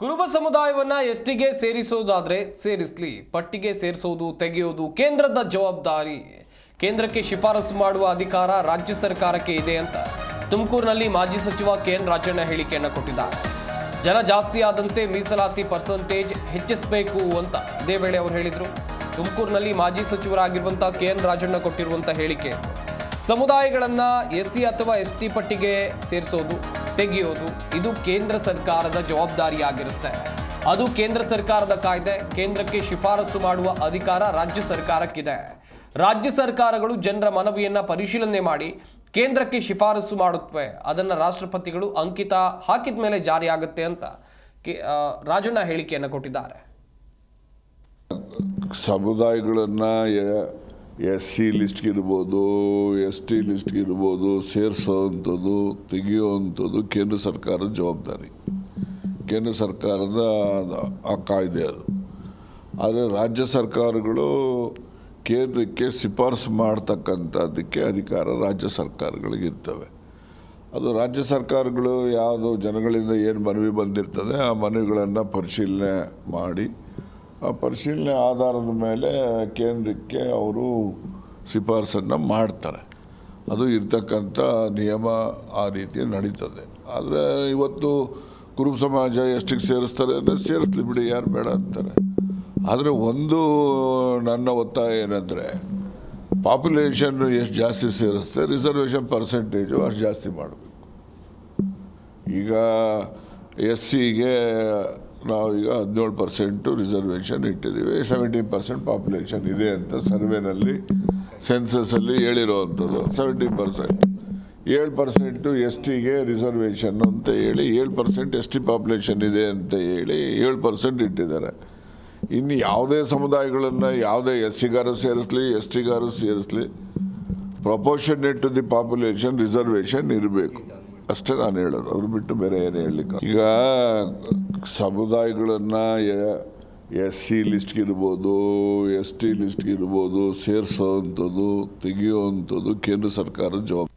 ಕುರುಬ ಸಮುದಾಯವನ್ನ ಎಷ್ಟಿಗೆ ಸೇರಿಸೋದಾದ್ರೆ ಸೇರಿಸ್ಲಿ, ಪಟ್ಟಿಗೆ ಸೇರಿಸೋದು, ತೆಗೆಯೋದು ಕೇಂದ್ರದ ಜವಾಬ್ದಾರಿ. ಕೇಂದ್ರಕ್ಕೆ ಶಿಫಾರಸು ಮಾಡುವ ಅಧಿಕಾರ ರಾಜ್ಯ ಸರ್ಕಾರಕ್ಕೆ ಇದೆ ಅಂತ ತುಮಕೂರಿನಲ್ಲಿ ಮಾಜಿ ಸಚಿವ ಕೆ ಎನ್ ರಾಜಣ್ಣ ಹೇಳಿಕೆಯನ್ನು ಕೊಟ್ಟಿದ್ದಾರೆ. ಜನ ಜಾಸ್ತಿ ಆದಂತೆ ಮೀಸಲಾತಿ ಪರ್ಸೆಂಟೇಜ್ ಹೆಚ್ಚಿಸಬೇಕು ಅಂತ ಇದೇ ವೇಳೆ ಅವರು ಹೇಳಿದರು. ತುಮಕೂರಿನಲ್ಲಿ ಮಾಜಿ ಸಚಿವರಾಗಿರುವಂಥ ಕೆ ಎನ್ ರಾಜಣ್ಣ ಕೊಟ್ಟಿರುವಂಥ ಹೇಳಿಕೆ. ಸಮುದಾಯಗಳನ್ನ ಎಸ್ ಸಿ ಅಥವಾ ಎಸ್ ಟಿ ಪಟ್ಟಿಗೆ ಸೇರಿಸೋದು, ತೆಗೆಯೋದು, ಇದು ಕೇಂದ್ರ ಸರ್ಕಾರದ ಜವಾಬ್ದಾರಿಯಾಗಿರುತ್ತೆ. ಅದು ಕೇಂದ್ರ ಸರ್ಕಾರದ ಕಾಯ್ದೆ, ಕೇಂದ್ರಕ್ಕೆ ಶಿಫಾರಸು ಮಾಡುವ ಅಧಿಕಾರ ರಾಜ್ಯ ಸರ್ಕಾರಕ್ಕಿದೆ. ರಾಜ್ಯ ಸರ್ಕಾರಗಳು ಜನರ ಮನವಿಯನ್ನು ಪರಿಶೀಲನೆ ಮಾಡಿ, ಕೇಂದ್ರಕ್ಕೆ ಶಿಫಾರಸು ಮಾಡುತ್ತವೆ. ಅದನ್ನು ರಾಷ್ಟ್ರಪತಿಗಳು ಅಂಕಿತ ಹಾಕಿದ ಮೇಲೆ ಜಾರಿಯಾಗುತ್ತೆ ಅಂತ ರಾಜಣ್ಣ ಹೇಳಿಕೆಯನ್ನು ಕೊಟ್ಟಿದ್ದಾರೆ. ಸಮುದಾಯಗಳನ್ನು ಎಸ್ ಸಿ ಲಿಸ್ಟ್ಗಿರ್ಬೋದು ಎಸ್ ಟಿ ಲಿಸ್ಟ್ಗಿರ್ಬೋದು ಸೇರಿಸೋವಂಥದ್ದು ತೆಗೆಯುವಂಥದ್ದು ಕೇಂದ್ರ ಸರ್ಕಾರದ ಜವಾಬ್ದಾರಿ. ಕೇಂದ್ರ ಸರ್ಕಾರದ ಆ ಕಾಯ್ದೆ ಅದು. ಆದರೆ ರಾಜ್ಯ ಸರ್ಕಾರಗಳು ಕೇಂದ್ರಕ್ಕೆ ಶಿಫಾರಸು ಮಾಡ್ತಕ್ಕಂಥದ್ದಕ್ಕೆ ಅಧಿಕಾರ ರಾಜ್ಯ ಸರ್ಕಾರಗಳಿಗಿರ್ತವೆ ಅದು ರಾಜ್ಯ ಸರ್ಕಾರಗಳು ಯಾವುದು ಜನಗಳಿಂದ ಏನು ಮನವಿ ಬಂದಿರ್ತದೆ ಆ ಮನವಿಗಳನ್ನು ಪರಿಶೀಲನೆ ಮಾಡಿ ಪರಿಶೀಲನೆ ಆಧಾರದ ಮೇಲೆ ಕೇಂದ್ರಕ್ಕೆ ಅವರು ಶಿಫಾರಸನ್ನು ಮಾಡ್ತಾರೆ. ಅದು ಇರ್ತಕ್ಕಂಥ ನಿಯಮ ಆ ರೀತಿ ನಡೀತದೆ. ಆದರೆ ಇವತ್ತು ಕುರುಬ ಸಮಾಜ ಎಷ್ಟಿಗೆ ಸೇರಿಸ್ತಾರೆ ಅಂದರೆ ಸೇರಿಸ್ಲಿ ಬಿಡಿ, ಯಾರು ಬೇಡ ಅಂತಾರೆ. ಆದರೆ ಒಂದು ನನ್ನ ಒತ್ತಾಯ ಏನಂದರೆ ಪಾಪ್ಯುಲೇಷನ್ ಎಷ್ಟು ಜಾಸ್ತಿ ಸೇರಿಸ್ತೆ ರಿಸರ್ವೇಷನ್ ಪರ್ಸೆಂಟೇಜು ಅಷ್ಟು ಜಾಸ್ತಿ ಮಾಡಬೇಕು. ಈಗ ಎಸ್ ಸಿಗೆ ನಾವೀಗ ಹದಿನೇಳು ಪರ್ಸೆಂಟು ರಿಸರ್ವೇಷನ್ ಇಟ್ಟಿದ್ದೀವಿ. ಸೆವೆಂಟೀನ್ ಪರ್ಸೆಂಟ್ ಪಾಪ್ಯುಲೇಷನ್ ಇದೆ ಅಂತ ಸರ್ವೆನಲ್ಲಿ ಸೆನ್ಸಸಲ್ಲಿ ಹೇಳಿರೋವಂಥದ್ದು. ಸೆವೆಂಟೀನ್ ಪರ್ಸೆಂಟ್ ಏಳು ಪರ್ಸೆಂಟು ಎಸ್ ಟಿಗೆ ರಿಸರ್ವೇಷನ್ ಅಂತ ಹೇಳಿ, ಏಳು ಪರ್ಸೆಂಟ್ ಎಸ್ ಟಿ ಪಾಪ್ಯುಲೇಷನ್ ಇದೆ ಅಂತ ಹೇಳಿ ಏಳು ಪರ್ಸೆಂಟ್ ಇಟ್ಟಿದ್ದಾರೆ. ಇನ್ನು ಯಾವುದೇ ಸಮುದಾಯಗಳನ್ನು ಯಾವುದೇ ಎಸ್ ಸಿಗಾರು ಸೇರಿಸಲಿ ಎಸ್ ಟಿಗಾರು ಸೇರಿಸಲಿ proportionate to the population reservation ಇರಬೇಕು. ಅಷ್ಟೇ ನಾನು ಹೇಳೋದು. ಅದ್ರ ಬಿಟ್ಟು ಬೇರೆ ಏನು ಹೇಳಲಿಕ್ಕೆ ಈಗ ಸಮುದಾಯಗಳನ್ನು ಎಸ್ ಸಿ ಲಿಸ್ಟ್ಗಿರ್ಬೋದು ಎಸ್ ಟಿ ಲಿಸ್ಟ್ಗಿರ್ಬೋದು ತೆಗಿಯೋ ತೆಗೆಯುವಂಥದ್ದು ಕೇಂದ್ರ ಸರ್ಕಾರದ ಜವಾಬ್ದಾರಿ.